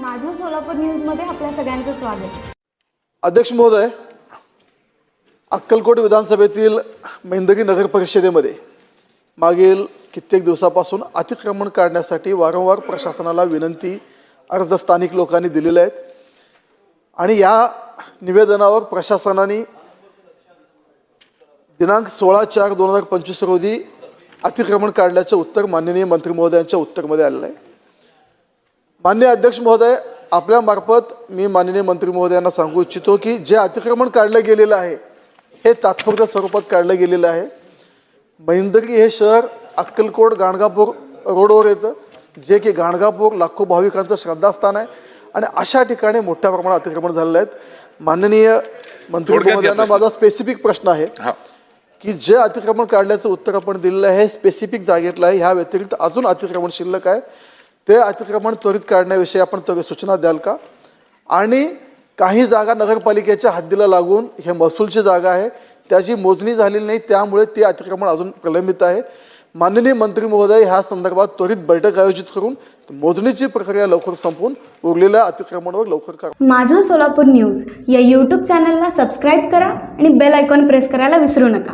माझं सोलापूर न्यूजमध्ये आपल्या सगळ्यांचं स्वागत. अध्यक्ष महोदय अक्कलकोट विधानसभेतील मेंदगी नगर परिषदेमध्ये मागील कित्येक दिवसापासून अतिक्रमण काढण्यासाठी वारंवार प्रशासनाला विनंती अर्ज स्थानिक लोकांनी दिलेले आहेत. आणि या निवेदनावर प्रशासनाने दिनांक सोळा चार दोन हजार पंचवीस रोजी अतिक्रमण काढल्याचं उत्तर माननीय मंत्री महोदयांच्या उत्तरमध्ये आलेलं आहे. मान्य अध्यक्ष महोदय आपल्यामार्फत मी माननीय मंत्री महोदयांना सांगू इच्छितो की जे अतिक्रमण काढलं गेलेलं आहे हे तात्पुरत्या स्वरूपात काढलं गेलेलं आहे. महिंदगी हे शहर अक्कलकोट गाणगापूर रोडवर येतं जे की गाणगापूर लाखो भाविकांचं श्रद्धास्थान आहे आणि अशा ठिकाणी मोठ्या प्रमाणात अतिक्रमण झालेलं आहेत. माननीय मंत्री महोदयांना. माझा स्पेसिफिक प्रश्न आहे की जे अतिक्रमण काढल्याचं उत्तर आपण दिलेलं आहे हे स्पेसिफिक जागेतलं आहे. ह्या व्यतिरिक्त अजून अतिक्रमण शिल्लक आहे. ते अतिक्रमण त्वरित काढण्याविषयी आपण त्वरित सूचना द्याल का? आणि काही जागा नगरपालिकेच्या हद्दीला लागून हे महसूलची जागा आहे त्याची मोजणी झालेली नाही त्यामुळे ते अतिक्रमण अजून प्रलंबित आहे. माननीय मंत्री महोदय ह्या संदर्भात त्वरित बैठक आयोजित करून मोजणीची प्रक्रिया लवकर संपवून उरलेल्या अतिक्रमणावर लवकर करा माझं सोलापूर न्यूज या यूट्यूब चॅनलला सबस्क्राईब करा आणि बेल आयकॉन प्रेस करायला विसरू नका.